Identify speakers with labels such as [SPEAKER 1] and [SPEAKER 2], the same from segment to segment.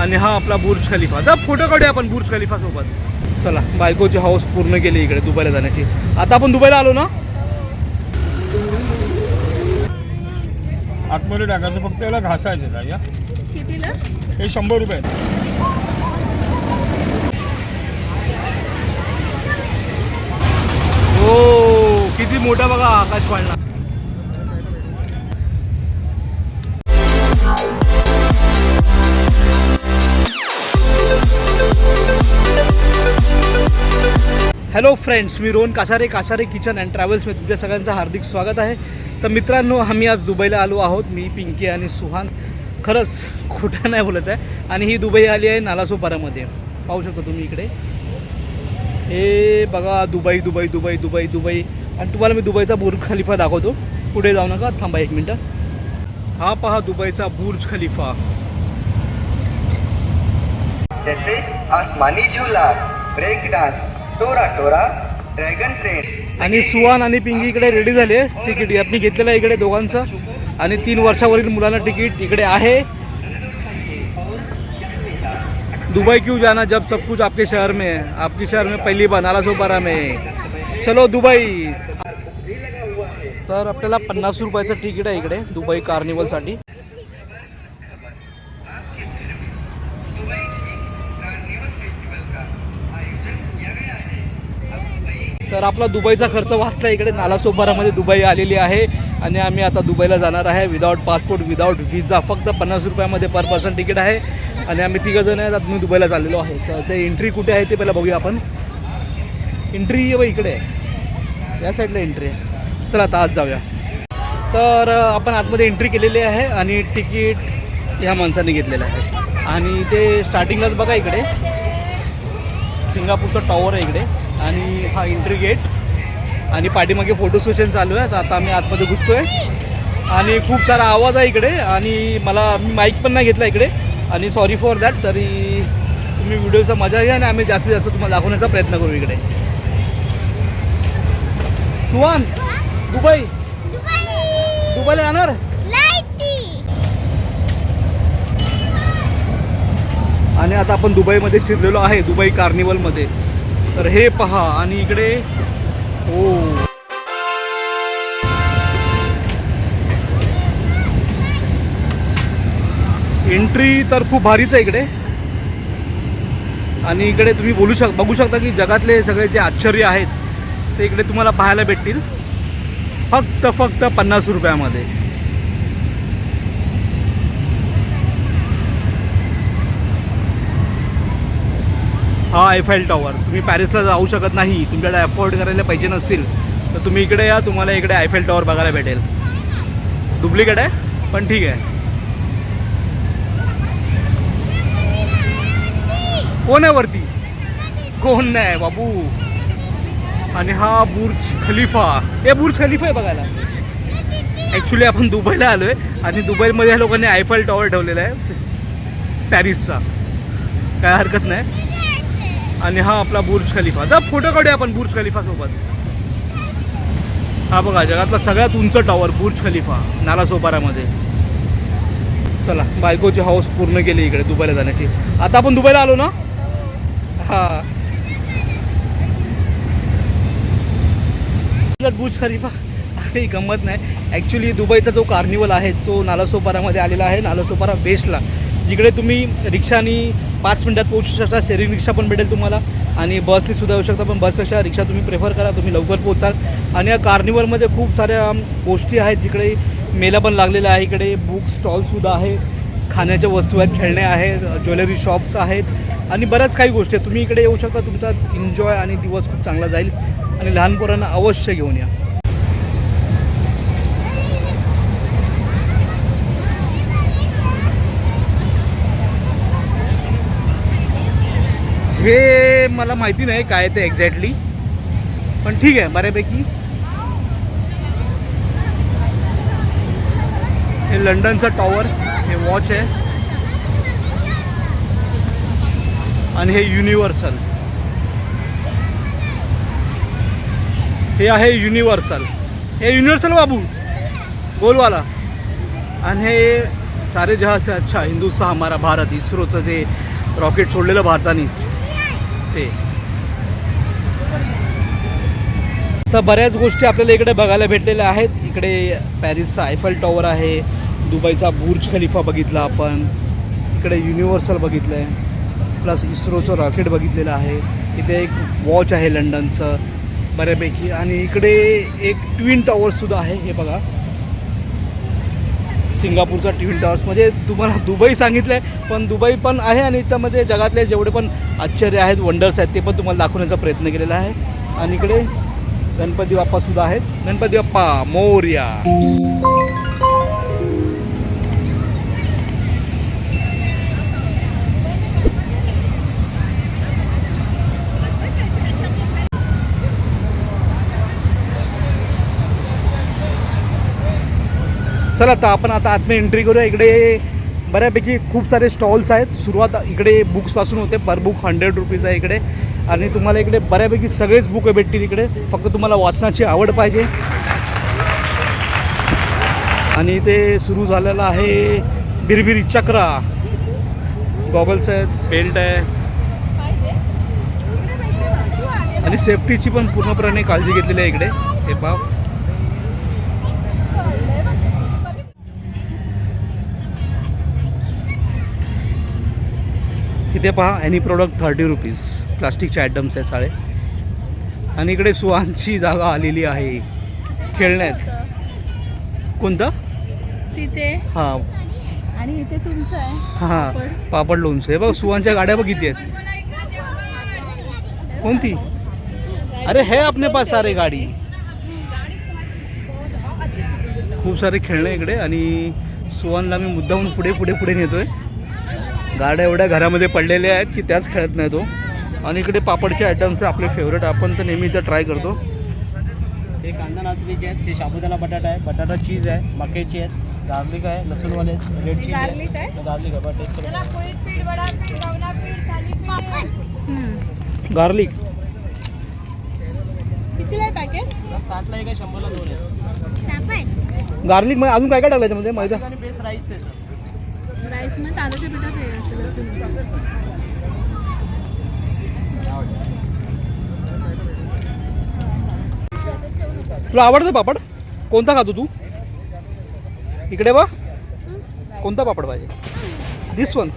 [SPEAKER 1] आणि हा आपला बुर्ज खलिफा. जा फोटो काढूया आपण बुर्ज खलिफा सोबत. चला बायकोची हाऊस पूर्ण केली इकडे दुबईला जाण्याची. आता आपण दुबईला आलो ना?
[SPEAKER 2] आतमध्ये टाकायचं फक्त याला घासायचे का या
[SPEAKER 3] कितीला?
[SPEAKER 2] हे शंभर रुपये.
[SPEAKER 1] हो किती मोठा बघा आकाश पाळणा. हॅलो फ्रेंड्स मी रोहन कासारे कासारे किचन अँड ट्रॅव्हल्समध्ये तुमच्या सगळ्यांचं हार्दिक स्वागत आहे. तर मित्रांनो आम्ही आज दुबईला आलो आहोत. मी पिंकी आणि सुहान खरंच खोटं नाही बोलत आहे. आणि ही दुबई आली आहे नालासोपारामध्ये. पाहू शकता तुम्ही इकडे. हे बघा Dubai Dubai Dubai Dubai Dubai. आणि तुम्हाला मी दुबईचा बुर्ज खलिफा दाखवतो. पुढे जाऊ नका. थांबा एक मिनटं. हा पहा दुबईचा बुर्ज खलिफा.
[SPEAKER 4] जैसे आसमानी झूला break dance Tora Tora train.
[SPEAKER 1] आणि सुहान आणि पिंगी इकडे रेडी झाले. तिकीट आपण घेतलेलं आहे इकडे दोघांचं. आणि तीन वर्षावरील मुलांना तिकीट इकडे आहे. दुबई क्यों जाना जब सब कुछ आपके शहर में है. आपके शहर में पहली बार नाला सोपारा में. चलो दुबई. तर आपल्याला पन्नास रुपयाचं तिकीट आहे इकडे दुबई कार्निवलसाठी तर आपला दुबईचा खर्च वाचला. इकडे नालासोपारामध्ये दुबई आलेली आहे. आणि आम्ही आता दुबईला जाणार आहे. विदाऊट पासपोर्ट विदाऊट व्हिजा फक्त पन्नास रुपयामध्ये पर पर्सन तिकीट आहे. आणि आम्ही तिघं जण आहेत. आता मी दुबईला चाललेलो आहे. तर ते एंट्री कुठे आहे ते पहिला बघूया आपण. एंट्री बघ इकडे. आहे या साईडला एंट्री आहे. चला आता आज जाऊया. तर आपण आतमध्ये एंट्री केलेली आहे आणि तिकीट ह्या माणसाने घेतलेलं आहे. आणि ते स्टार्टिंगलाच बघा इकडे. सिंगापूरचं टॉवर आहे इकडे. आणि हा एंट्री गेट आणि पाठीमागे फोटो सेशन चालू आहे. तर आता आम्ही आतमध्ये घुसतोय. आणि खूप सारा आवाज आहे इकडे. आणि मला मी माईक पण नाही घेतला इकडे. आणि सॉरी फॉर दॅट तरी तुम्ही व्हिडिओचा मजा घ्या आणि आम्ही जास्तीत जास्त तुम्हाला दाखवण्याचा प्रयत्न करू इकडे. सुहान दुबई. दुबईला जाणार? आणि आता आपण दुबईमध्ये शिरलेलो आहे. दुबई कार्निवलमध्ये तर हे पहा आणि इकडे हो एंट्री तर खूप भारीच आहे इकडे. आणि इकडे तुम्ही बोलू शक बघू शकता की जगातले सगळे जे आश्चर्य आहेत ते इकडे तुम्हाला पाहायला भेटतील. फक्त फक्त पन्नास रुपयामध्ये. हा आयफाईल टॉवर तुम्ही पॅरिसला जाऊ शकत नाही. तुमच्याकडे अफोर्ड करायला पाहिजे नसतील. तर तुम्ही इकडे या तुम्हाला इकडे आयफेल टॉवर बघायला भेटेल. डुप्लिकेट आहे पण ठीक आहे. कोण आहे वरती? कोण नाही बाबू. आणि हा बुर्ज खलिफा. हे बुर्ज खलिफा आहे बघायला. ॲक्च्युली आपण दुबईला आलो आहे आणि दुबईमध्ये ह्या लोकांनी आयफल टॉवर ठेवलेला आहे. पॅरिसचा काय हरकत नाही. आणि हा आपला बुर्ज खलिफा. जा फोटो काढूया आपण बुर्ज खलिफा सोबत. हा बघा जगातला सगळ्यात उंच टॉवर बुर्ज खलिफा नालासोपारामध्ये चला बायकोची हाऊस पूर्ण केली इकडे दुबईला जाण्याची. आता आपण दुबईला आलो ना? हा. Burj Khalifa. काही गंमत नाही. ॲक्च्युली दुबईचा जो कार्निवल आहे तो नालासोपारामध्ये आलेला आहे. नालासोपारा बेस्टला जिकडे तुम्ही रिक्षानी पाच मिनटात पोहोचू शकता. शेअरिंग रिक्षा पण भेटेल तुम्हाला आणि बसने सुद्धा येऊ शकता. पण बसपेक्षा रिक्षा तुम्ही प्रेफर करा. तुम्ही लवकर पोहोचाल. आणि या कार्निवलमध्ये खूप साऱ्या गोष्टी आहेत. जिकडे मेला पण लागलेला आहे इकडे. बुक स्टॉलसुद्धा आहे. खाण्याच्या वस्तू आहेत. खेळणे आहेत. ज्वेलरी शॉप्स आहेत. आणि बऱ्याच काही गोष्टी आहेत. तुम्ही इकडे येऊ शकता. तुमचा एन्जॉय आणि दिवस खूप चांगला जाईल. आणि लहान पोरांना अवश्य घेऊन या. हे मला माहिती नाही काय ते एक्झॅक्टली पण ठीक आहे बऱ्यापैकी. हे लंडनचं टॉवर हे वॉच आहे. आणि हे युनिव्हर्सल हे आहे युनिव्हर्सल हे युनिव्हर्सल बाबू. गोलवाला आणि हे सारे जहाज अच्छा हिंदुस्तान हमारा भारत इस्रोचं जे रॉकेट सोडलेलं भारताने. ते तर बऱ्याच गोष्टी आपल्याला इकडे बघायला भेटलेल्या आहेत. इकडे पॅरिसचा आयफल टॉवर आहे. दुबईचा बुर्ज खलिफा बघितला आपण. इकडे युनिव्हर्सल बघितलं आहे प्लस इस्रोचं रॉकेट बघितलेलं आहे. इथे एक वॉच आहे लंडनचं बऱ्यापैकी. आणि इकडे एक ट्विन टॉवरसुद्धा आहे. हे बघा. सिंगापूरचा ट्विन टॉवर्स म्हणजे तुम्हाला दुबई सांगितलं आहे पण दुबई पण आहे आणि त्यामध्ये जगातले जेवढे पण आश्चर्य आहेत वंडर्स आहेत ते पण तुम्हाला दाखवण्याचा प्रयत्न केलेला आहे. आणि इकडे गणपती बाप्पासुद्धा आहेत. गणपती बाप्पा मोर्या. चला तर आपण आता आतमध्ये एंट्री करूया. इकडे बऱ्यापैकी खूप सारे स्टॉल्स आहेत. सुरुवात इकडे बुक्सपासून होते. पर बुक हंड्रेड रुपीज आहे इकडे. आणि तुम्हाला इकडे बऱ्यापैकी सगळेच बुक भेटतील इकडे. फक्त तुम्हाला वाचनाची आवड पाहिजे. आणि ते सुरू झालेलं आहे बिरबिरी चक्रा. गॉगल्स आहेत बेल्ट आहे. आणि सेफ्टीची पण पूर्णपणे काळजी घेतलेली आहे इकडे. हे पाव इथे पहा एनी प्रोडक्ट थर्टी रुपीज प्लास्टिकचे आयटम्स आहे साळे. आणि इकडे सुहानची जागा आलेली आहे. खेळण्यात. कोणतं?
[SPEAKER 3] तिथे.
[SPEAKER 1] हां.
[SPEAKER 3] आणि इथे तुमचं आहे.
[SPEAKER 1] हां पापड. लोणचं. हे बघ सुहानच्या गाड्या बघ किती आहेत. कोणती? अरे है अपने पास सारे गाडी. खूप सारे खेळणे इकडे. आणि सुहानला मी मुद्दाहून पुढे पुढे पुढे नेतोय. गाड्या एवढ्या घरामध्ये पडलेल्या आहेत की त्याच खेळत नाही तो. आणि इकडे पापडचे आयटम्स आपले फेवरेट आपण तर नेहमी इथं ट्राय करतो.
[SPEAKER 5] हे कांदा नाचणीचे आहेत हे साबुदाणा बटाटा आहे बटाटा चीज आहे मक्याची आहेत गार्लिक आहे लसूणवाले आहेत रेड चीज
[SPEAKER 3] गार्लिक आहे?
[SPEAKER 5] गार्लिक आहे टेस्ट.
[SPEAKER 1] गार्लिक
[SPEAKER 3] कितीला आहे पॅकेट
[SPEAKER 5] साठला एक आहे शंभरला दोन आहे.
[SPEAKER 1] गार्लिक मग अजून काय काय टाकलं त्याच्यामध्ये मैदा
[SPEAKER 5] आणि बेस राईस आहे सर
[SPEAKER 3] राईस मग तांदूळच्या पिठात हे असेल असेल.
[SPEAKER 1] तुला आवडतं पापड? कोणता खातो तू? इकडे बा कोणता पापड पाहिजे? दिस वन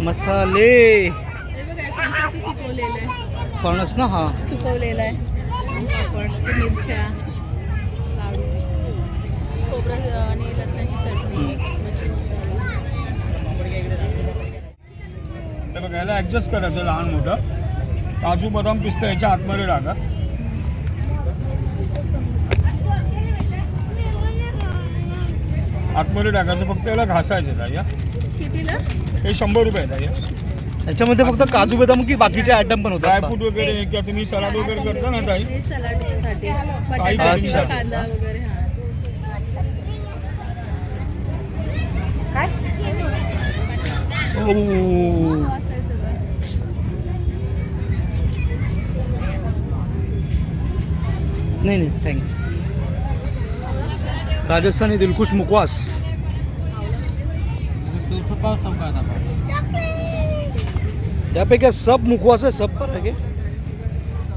[SPEAKER 1] मसाले.
[SPEAKER 3] आहे.
[SPEAKER 1] फणस ना हा.
[SPEAKER 3] सुकवलेलं आहे. पापड ते मिरच्या लाडू खोबरं आणि लसणाची चटणी
[SPEAKER 2] बघा याला ॲडजस्ट करायचं लहान मोठं काजू बदाम पिस्ता याच्या आतमध्ये टाका आतमध्ये टाकायचं फक्त याला घासायचं हा.
[SPEAKER 3] कितीला
[SPEAKER 2] हे शंभर रुपये हा.
[SPEAKER 1] याच्यामध्ये फक्त काजू बदाम की बाकीचे आयटम पण होतात.
[SPEAKER 2] ड्रायफ्रूट वगैरे किंवा तुम्ही सलाड वगैरे करता ना ताई?
[SPEAKER 3] हे सलाडसाठी
[SPEAKER 2] काही
[SPEAKER 3] बटाटा
[SPEAKER 2] कधीसाठी.
[SPEAKER 3] कांदा वगैरे हा.
[SPEAKER 1] ओ.
[SPEAKER 3] असं आहे सगळं.
[SPEAKER 1] नाही नाही थँक्स राजस्थानी दिलखुश मुकवास
[SPEAKER 5] सबका आता
[SPEAKER 1] यापैकी सब मुखवास है सब पर है क्या?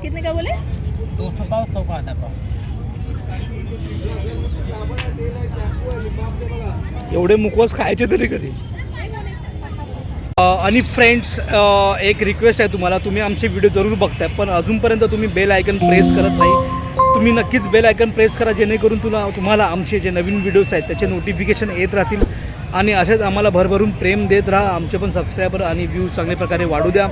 [SPEAKER 3] कितने का बोले?
[SPEAKER 5] दो सौ पाव सबका आता पाव
[SPEAKER 1] एवढे मुखवास खायचे तरी कधी? आणि फ्रेंड्स एक रिक्वेस्ट आहे तुम्हाला तुम्ही आमचे व्हिडिओ जरूर बघताय पण अजूनपर्यंत तुम्ही बेल आयकन प्रेस करत नाही. तुम्ही नक्कीच बेल आयकन प्रेस करा जेणेकरून तुला तुम्हाला आमचे जे नवीन व्हिडिओज आहेत त्याचे नोटिफिकेशन येत राहतील. आणि असेच आम्हाला भरभरून प्रेम देत राहा. आमचे पण सबस्क्रायबर आणि व्ह्यू चांगल्या प्रकारे वाढू द्या.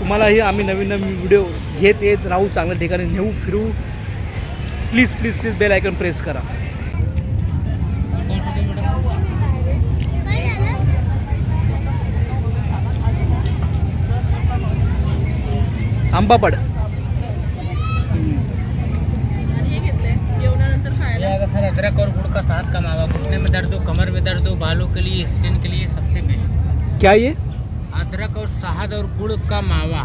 [SPEAKER 1] तुम्हालाही आम्ही नवीन नवीन व्हिडिओ घेत येत राहू चांगल्या ठिकाणी. नेऊ फिरू. Please please please bell icon press करा. आंबापड
[SPEAKER 3] आणि हे घेतलंय जेवणानंतर
[SPEAKER 5] ये
[SPEAKER 3] खायला
[SPEAKER 5] आएगा सर अदरक और गुड़ का साथ का मावा घुटने में दर्द हो कमर में दर्द हो बालों के लिए स्किन के लिए सबसे बेस्ट।
[SPEAKER 1] क्या ये?
[SPEAKER 5] अदरक और शहद और गुड़ का मावा।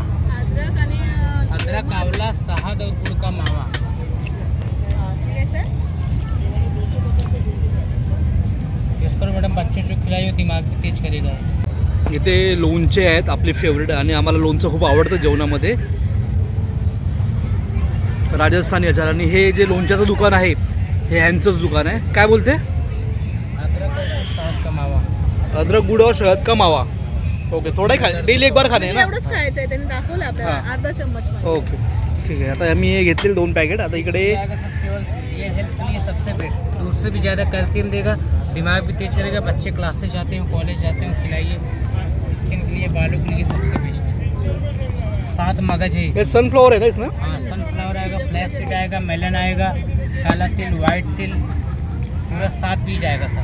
[SPEAKER 3] अद्रक
[SPEAKER 5] आवला शहद और गुड़ का मावा। इसको मैडम बच्चों को खिलाइए दिमाग भी तेज करेगा।
[SPEAKER 1] इथे लोणचे आहेत आपले फेवरेट आणि आम्हाला लोणचं खूप आवडतं जेवणामध्ये. राजस्थानी अचार आणि हे जे लोणच्याचं दुकान आहे हे ह्यांचंच दुकान आहे. काय बोलते?
[SPEAKER 5] अदरक और गुड़
[SPEAKER 1] और शहद का मावा. ओके थोडा खा डेली एक बार खाणे ना?
[SPEAKER 3] एवढंच खायचं आहे त्यांनी दाखवलं आपल्याला
[SPEAKER 1] हा.
[SPEAKER 3] अर्धा चम्मच मध्ये.
[SPEAKER 1] ओके ठीक आहे. आता आम्ही हे घेतले दोन पॅकेट आता इकडे
[SPEAKER 5] सी सबसे बेस्ट दूध से भी ज़्यादा कैल्शियम देगा दिमाग भी तेज करेगा बच्चे क्लासेस जाते हैं कॉलेज जाते हैं खिलाइए। स्किन के लिए बालों के लिए सबसे बेस्ट सात मगज है।
[SPEAKER 1] हे सनफ्लॉवर आहे ना इसमें?
[SPEAKER 5] हाँ सनफ्लावर आएगा फ्लैक्स सीड आएगा मेलन आएगा। काला तिल वाइट तिल पूरा सात बीज आएगा सर।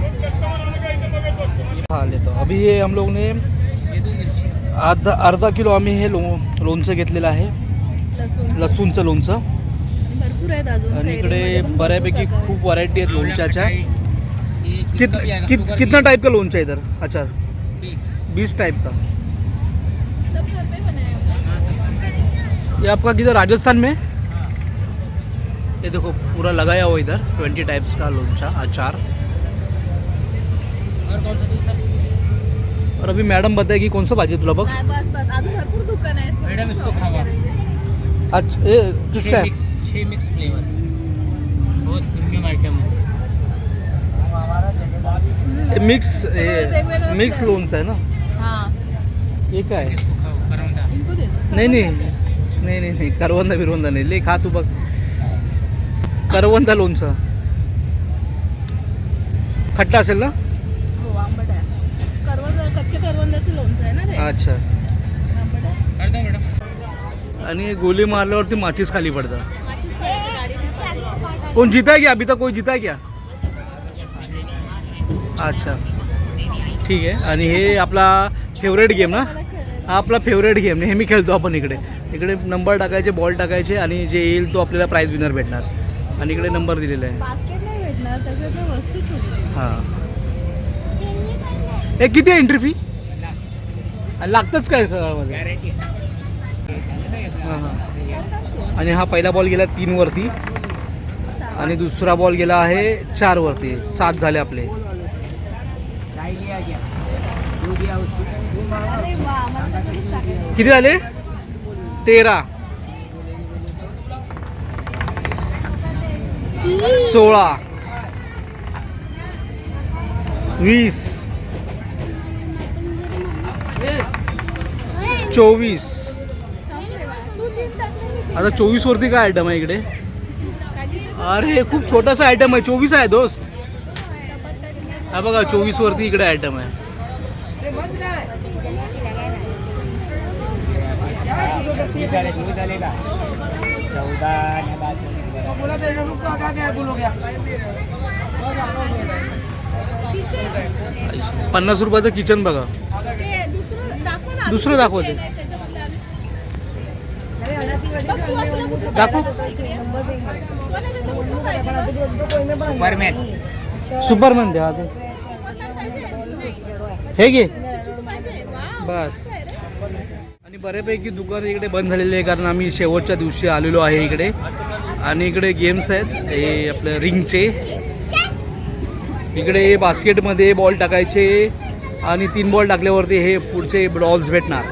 [SPEAKER 1] हाँ लेतो अभी ये हम लोग ने
[SPEAKER 5] ये दो मिर्ची।
[SPEAKER 1] अर्धा अर्धा किलो आम्ही हे लो लोणचं घेतलेलं आहे।
[SPEAKER 3] लसूण
[SPEAKER 1] लसूणचं लोणचं
[SPEAKER 3] भरपूर आहेत अजून
[SPEAKER 1] आणि
[SPEAKER 3] कैरीमध्ये
[SPEAKER 1] इकडे
[SPEAKER 3] पण भरपूर
[SPEAKER 1] बऱ्यापैकी
[SPEAKER 3] प्रकार आहेत.
[SPEAKER 1] खूप व्हरायटी आहेत लोणच्याच्या.
[SPEAKER 5] ये
[SPEAKER 1] कित,
[SPEAKER 5] इसका भी आएगा
[SPEAKER 1] कित,
[SPEAKER 5] शुगर
[SPEAKER 1] कितना
[SPEAKER 5] भी
[SPEAKER 1] टाइप का लोणचा है इधर? अचार
[SPEAKER 5] बीस
[SPEAKER 1] बीस टाइप का?
[SPEAKER 3] सब घर पे बनाया हुआ है.
[SPEAKER 5] हाँ सब पंकज है
[SPEAKER 1] ये आपका किधर राजस्थान में?
[SPEAKER 5] हाँ
[SPEAKER 1] ये देखो पूरा लगाया हुआ इधर ट्वेंटी टाइप्स का लोणचा अचार।
[SPEAKER 5] और कौन सा दूसरा?
[SPEAKER 1] और अभी मैडम बताएगी कौन सा भाजी तुला बघ।
[SPEAKER 3] बस बस अजून भरपूर दुकान आहेत
[SPEAKER 5] मैडम इसको खावा
[SPEAKER 1] अच्छा ये किसका है?
[SPEAKER 5] मिक्स छः मिक्स फ्लेवर बहुत प्रीमियम आइटम है।
[SPEAKER 1] ये मिक्स मिक्स. लोणचं आहे ना?
[SPEAKER 3] हा।
[SPEAKER 1] ये काय आहे?
[SPEAKER 5] इसको खाओ करौंदा
[SPEAKER 3] इनको दे दो.
[SPEAKER 1] नाही नाही नाही नाही नाही करवंदा बिरवंदा नाही। ले खा तू बघ। करवंदा लोणचं. खट्टा असेल ना?
[SPEAKER 3] हो आंबट आहे. करवंद कच्चे करवंदाचं लोणचं आहे ना ते?
[SPEAKER 1] अच्छा.
[SPEAKER 3] आंबट आहे.
[SPEAKER 1] आणि गोली मारल्यावरती माचीस खाली पडतं कौन जीता है क्या अभी तक कोई जीता है क्या? अच्छा. ठीक आहे. आणि हे आपला फेवरेट गेम ना? हा आपला फेवरेट गेम नेहमी खेळतो आपण इकडे. इकडे नंबर टाकायचे बॉल टाकायचे आणि जे येईल तो आपल्याला प्राईज विनर भेटणार. आणि इकडे नंबर दिलेला आहे.
[SPEAKER 3] बास्केट नाही भेटणार त्याच्यात वस्तू छोटी
[SPEAKER 1] हां. हे किती आहे एंट्री फी लागतंच काय सगळ्यामध्ये? हां हां. आणि हा पहिला बॉल गेला तीनवरती आणि दुसरा बॉल गेला आहे चारवरती सात झाले आपले. किती झाले? तेरा. सोळा. वीस. चोवीस. आता चोवीस वरती काय आयटम आहे इकडे? अरे खूप छोटासा आयटम आहे. चोवीस आहे दोस्त. हा बघा चोवीस वरती इकडे आयटम आहे. पन्नास रुपयाचं किचन बघा.
[SPEAKER 3] ते दुसरं दाखव ना
[SPEAKER 1] दुसरं दाखव ते.
[SPEAKER 3] बघ
[SPEAKER 1] दाखव?
[SPEAKER 5] सुपरमैन.
[SPEAKER 1] सुपरमॅन द्या? हे घे. बस. आणि बऱ्यापैकी दुकान इकडे बंद झालेले आहे कारण आम्ही शेवटच्या दिवशी आलेलो आहे इकडे. आणि इकडे गेम्स आहेत. हे आपल्या रिंगचे. इकडे बास्केटमध्ये बॉल टाकायचे. आणि तीन बॉल टाकल्यावरती हे पुढचे बॉल्स भेटणार.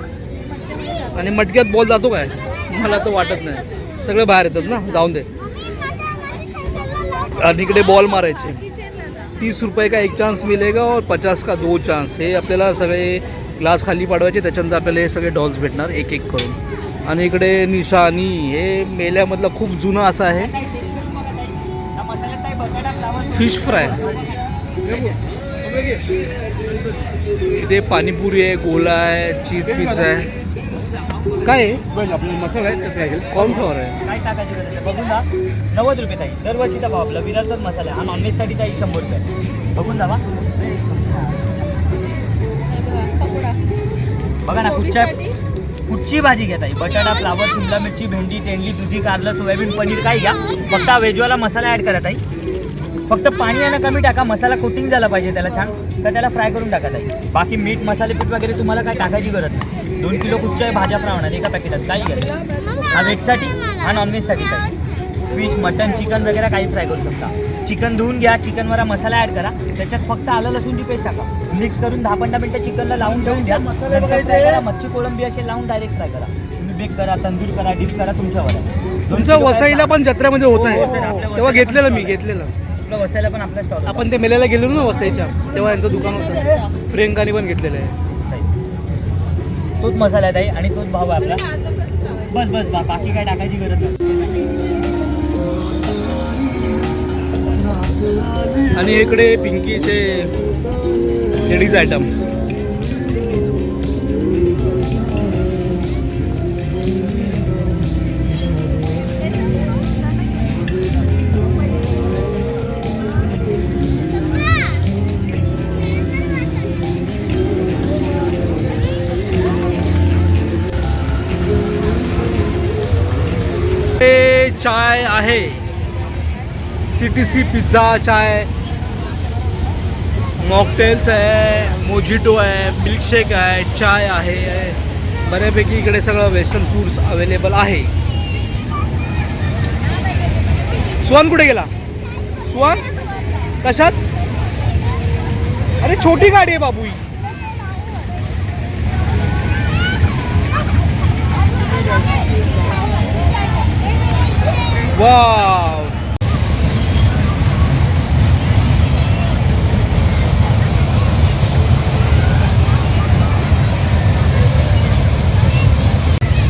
[SPEAKER 1] आणि मटक्यात बॉल जातो काय? मला तर वाटत नाही. सगळे बाहेर येतात ना? जाऊन दे. आणि इकडे बॉल मारायचे. तीस रुपये का एक चान्स मिलेगा और पचास का दो चान्स हे आपल्याला सगळे ग्लास खाली पाडवायचे त्याच्यानंतर आपल्याला हे सगळे डॉल्स भेटणार एक एक करून. आणि इकडे निशाणी हे मेल्यामधलं खूप जुनं असं आहे. फिश फ्राय इथे पाणीपुरी आहे गोला आहे चीज पिझ्झा आहे. काय आहे?
[SPEAKER 2] मसाला आहे
[SPEAKER 1] कॉर्नफ्लॉवर आहे.
[SPEAKER 5] काय टाकायची? बघून जा. नव्वद रुपये ताई. दरवर्षीचा भाव आपला. विरारचाच मसाला. हा नॉनव्हेजसाठी ताई शंभर रुपये. बघून.
[SPEAKER 3] पकोडा.
[SPEAKER 5] बघा ना कुठच्या
[SPEAKER 3] कोबीसाठी?
[SPEAKER 5] कुठची भाजी घ्या ताई? बटाटा फ्लावर शिमला मिरची भेंडी तेंडली दुधी कारलं सोयाबीन पनीर काय घ्या. फक्त हा वेजवाला मसाला ॲड करा ताई. फक्त पाणी आणि कमी टाका. मसाला कोटिंग झाला पाहिजे त्याला छान. तर त्याला फ्राय करून टाका ताई. बाकी मीठ मसाले पीठ वगैरे तुम्हाला काय टाकायची गरज नाही.
[SPEAKER 6] दोन किलो कुठच्या भाज्या प्रमाणात एका पॅकेटात काही घ्यायचं हा व्हेजसाठी हा नॉनव्हेजसाठी काही फिश मटन चिकन वगैरे काही फ्राय करू शकता. चिकन धुवून घ्या चिकनवर मसाला ॲड करा. त्याच्यात फक्त आलं लसूणची पेस्ट टाका. मिक्स करून दहा पंधरा मिनटं चिकनला लावून ठेवून फ्राय करा मच्छी कोळंबी असे लावून डायरेक्ट फ्राय करा. तुम्ही बेक करा तंदूर करा डीप करा तुमच्यावर. आहे.
[SPEAKER 1] तुमचं वसईला पण जत्रेमध्ये होत
[SPEAKER 6] हो, हो,
[SPEAKER 1] आहे
[SPEAKER 6] आपल्या
[SPEAKER 1] तेव्हा घेतलेलं मी. घेतलेलं.
[SPEAKER 6] आपलं वसायला पण आपला स्टॉल
[SPEAKER 1] आपण ते मेल्याला गेलो ना वसईच्या. तेव्हा यांचं दुकान होतं. प्रियंकाने पण घेतलेलं आहे.
[SPEAKER 6] तोच मसाला आहे ताई आणि तोच भाव आहे आपला. बस बस बा बाकी काय टाकायची गरज नाही.
[SPEAKER 1] आणि इकडे पिंकीचे लेडीज आयटम्स चाय आहे. सी टी सी पिझ्झा चाय मॉकटेल्स आहे मोजिटो आहे मिल्कशेक आहे चाय आहे, बऱ्यापैकी इकडे सगळं वेस्टर्न फूड्स अवेलेबल आहे. सुहान कुठे गेला? सुहान? कशात? अरे छोटी गाडी आहे बाबू ही.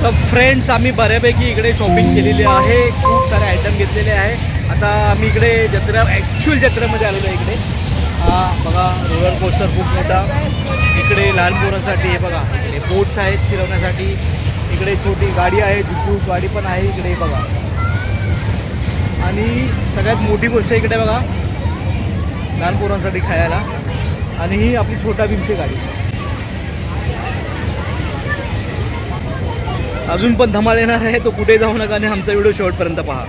[SPEAKER 1] तर फ्रेंड्स आम्ही बऱ्यापैकी इकडे शॉपिंग केलेली आहे. खूप सारे आयटम घेतलेले आहे. आता आम्ही इकडे जत्रा ॲक्च्युअल जत्रेमध्ये आलेलो आहे इकडे. हा बघा रोलर कोस्टर खूप मोठा. इकडे लहान पोरांसाठी हे बघा इकडे बोट्स आहेत फिरवण्यासाठी. इकडे छोटी गाडी आहे जुजू गाडी पण आहे इकडे बघा. आणि सगळ्यात मोठी गोष्ट इकडे बघा लहान पोरांसाठी खायला. आणि ही आपली छोटा भीमची गाडी. अजून पण धमाल येणार आहे तो कुठे जाऊ नका आणि आमचा व्हिडिओ शेवटपर्यंत पहा.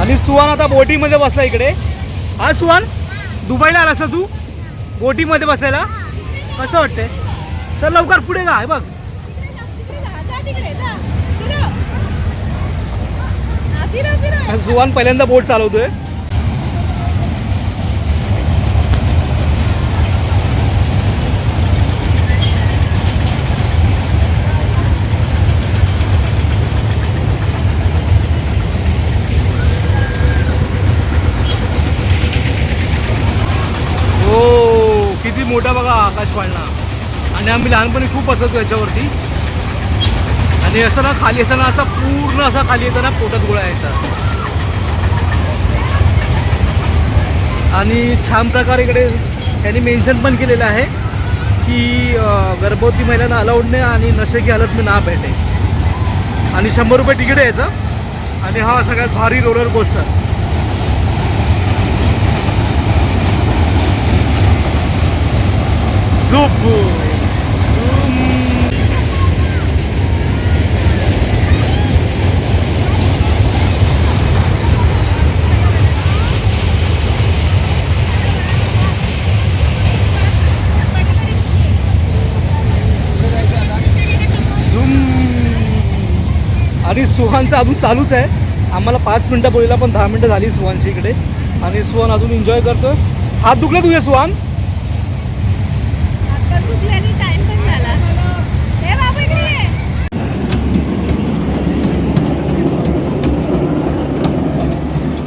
[SPEAKER 1] आणि सुहान आता बोटीमध्ये बसला इकडे. हा सुहान? दुबईला आलास ना तू? बोटीमध्ये बसायला? कसं वाटतंय? चल लवकर पुढे हे बघ. सुहान पहिल्यांदा बोट चालवतोय हो किती मोठा बघा आकाश पाळणा आणि आम्ही लहानपणी खूप असतो याच्यावरती. आणि असं ना खाली येताना असा पूर्ण असा खाली येताना पोटात गोळा यायचा आणि छान प्रकारे इकडे त्यांनी मेन्शन पण केलेलं आहे की गर्भवती महिलांना अलाउड नाही आणि नशे की हालत ना भेटे आणि शंभर रुपये तिकीट यायचं आणि हा सगळ्यात भारी रोलर कोस्टर झोपू आणि सुहानचं अजून चालूच आहे. आम्हाला पाच मिनटं बोलीला पण दहा मिनटं झाली सुहानची इकडे. आणि सुहान अजून एन्जॉय करतोय. हात दुखले तुझे सुहान
[SPEAKER 3] टाइम पण झाला ए बाबू इकडे ये.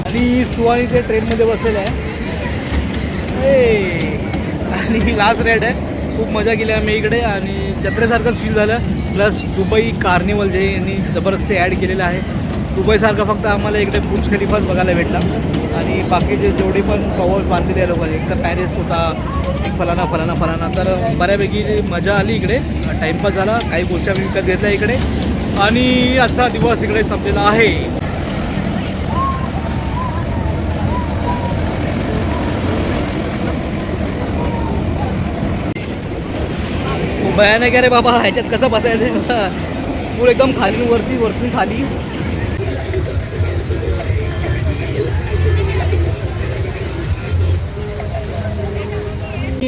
[SPEAKER 1] आणि सुहानी ते ट्रेनमध्ये बसलेलं आहे. आणि ही लास्ट रेट आहे. खूप मजा केली आम्ही इकडे आणि जत्रेसारखंच फील झालं. प्लस दुबई कार्निवल जे यांनी जबरदस्ती ॲड केलेलं आहे. दुबईसारखं फक्त आम्हाला इकडे बुर्ज खलिफाच बघायला भेटला. आणि बाकीचे जेवढे पण कवर्स बांधलेले आहे लोकांनी एक तर पॅरिस होता एक फलाना फलाना फलाना. तर बऱ्यापैकी मजा आली इकडे. टाईमपास झाला काही गोष्टी आम्ही विकत घेतल्या इकडे. आणि आजचा दिवस इकडे संपलेला आहे. भयानक अरे बाबा ह्याच्यात कसं बसायचं? पूल एकदम खाली वरती वरती खाली.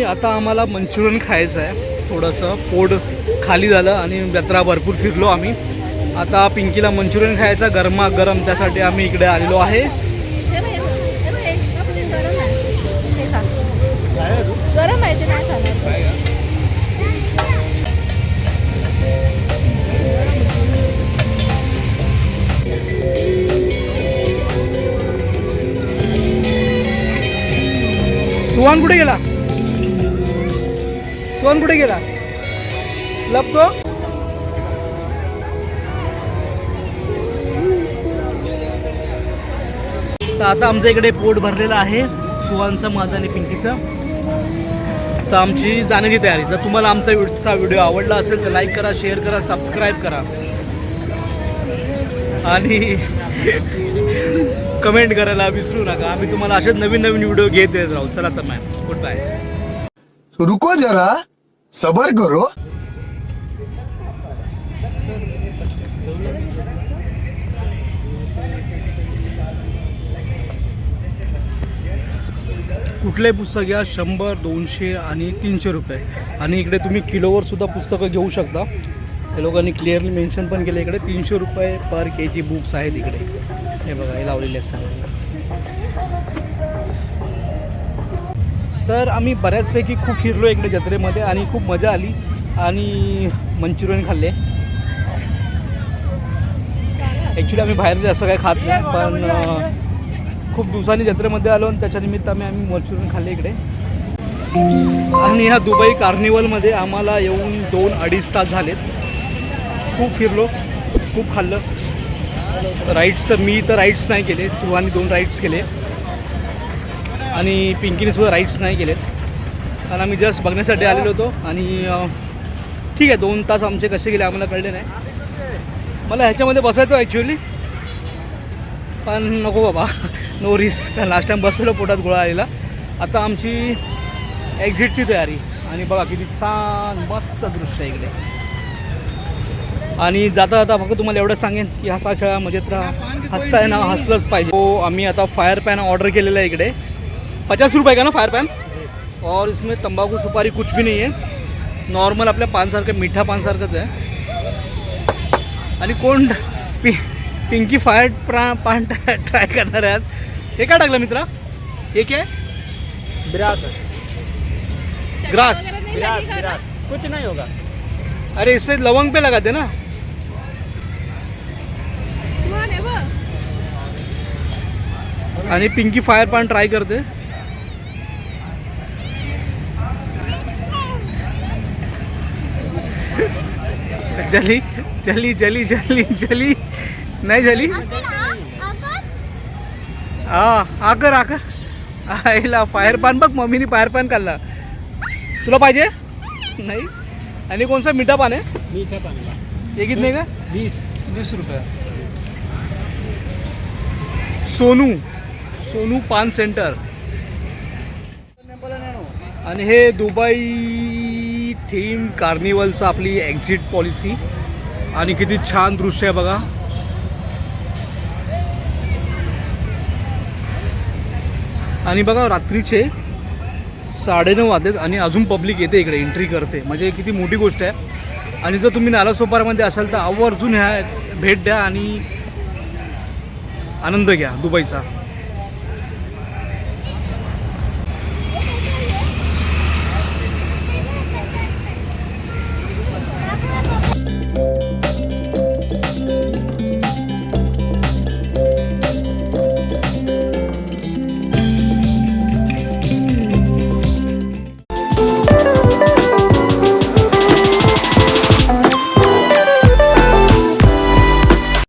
[SPEAKER 1] आता आम्हाला मंचुरियन खायचं आहे. थोडंसं पोट खाली झालं आणि जत्रा भरपूर फिरलो आम्ही. आता पिंकीला मंचुरियन खायचं गरमा गरम त्यासाठी आम्ही इकडे आलेलो आहे. सुहान कुठे गेला? सुहान कुठे गेला? लपतो तर आता आमच्या इकडे पोट भरलेलं आहे सुहानचं माझं आणि पिंकीचं. तर आमची जाण्याची तयारी. जर तुम्हाला आमचा व्हिडिओ आवडला असेल तर लाईक करा शेअर करा सबस्क्राईब करा. आणि कमेंट करायला विसरू नका. आम्ही तुम्हाला असेच नवीन नवीन व्हिडिओ घेत येत राहू. चला तर मॅम गुड बाय
[SPEAKER 7] रुको जरा. सबर करो.
[SPEAKER 1] कुठलंही पुस्तक घ्या? शंभर दोनशे आणि तीनशे रुपये. आणि इकडे तुम्ही किलोवर सुद्धा पुस्तकं घेऊ शकता. या लोकांनी क्लिअरली मेन्शन पण केलं. इकडे तीनशे रुपये पर के जी बुक्स आहेत इकडे. हे बघा हे लावलेले असतात तर आम्ही बऱ्याचपैकी खूप फिरलो इकडे जत्रेमध्ये आणि खूप मजा आली आणि मंचुरियन खाल्ले. ॲक्च्युली आम्ही बाहेर जास्त काही खात नाही पण खूप दिवसांनी जत्रेमध्ये आलो आणि त्याच्यानिमित्त आम्ही आम्ही मंचुरियन खाल्ले इकडे. आणि ह्या दुबई कार्निवलमध्ये आम्हाला येऊन दोन अडीच तास झालेत. खूप फिरलो खूप खाल्लं. राईड्सचं मी तर राईड्स नाही केले. सुहानी दोन राईड्स केले. आणि पिंकीने सुद्धा राईड्स नाही केलेत. कारण आम्ही जस्ट बघण्यासाठी आलेलो होतो आणि ठीक आहे दोन तास आमचे कसे गेले आम्हाला कळले नाही. मला ह्याच्यामध्ये बसायचं ॲक्च्युली पण नको बाबा. नो रिस्क लास्ट टाईम बसलेलो पोटात गोळा आलेला. आता आमची एक्झिटची तयारी. आणि बघा किती छान मस्त दृश्य आहे इकडे. आणि जाता जाता फक्त तुम्हाला एवढं सांगेन की हसा खेळा मजेत राहा. हसताय ना हसलंच पाहिजे. हो आम्ही आता फायर पॅन ऑर्डर केलेला आहे इकडे. पचास रुपये का ना फायर पॅन और इसमें तंबाकू सुपारी कुछ भी नहीं है. नॉर्मल आपल्या पानसारखं मिठा पानसारखंच आहे. आणि कोण पि पिंकी फायर प्रा पान ट्राय करणार आहे आज? हे काय टाकलं मित्रा? हे काय?
[SPEAKER 6] विरासत
[SPEAKER 1] ग्रास
[SPEAKER 6] कुछ नहीं होगा.
[SPEAKER 1] अरे इसमें लवंग पे लगाते ना? आणि पिंकी फायर पान ट्राय करते. जली जली जली जली जली. नाही झाली हा आकर आकर आईला फायर पान बघ मम्मीने फायर पान काढला तुला पाहिजे? नाही. आणि कोणचा? मिठा पान आहे?
[SPEAKER 6] मीठा पानी
[SPEAKER 1] हे कितने का?
[SPEAKER 6] बीस
[SPEAKER 1] वीस रुपये. सोनू. सोनू पान सेंटर. आणि हे दुबई थीम कार्निवलचं आपली एक्झिट पॉलिसी आणि किती छान दृश्य आहे बघा. आणि बघा रात्रीचे साडेनऊ वाजलेत आणि अजून पब्लिक येते इकडे एंट्री करते. म्हणजे किती मोठी गोष्ट आहे. आणि जर तुम्ही नालासोपारामध्ये असाल तर आवर्जून ह्या भेट द्या आणि आनंद घ्या दुबईचा.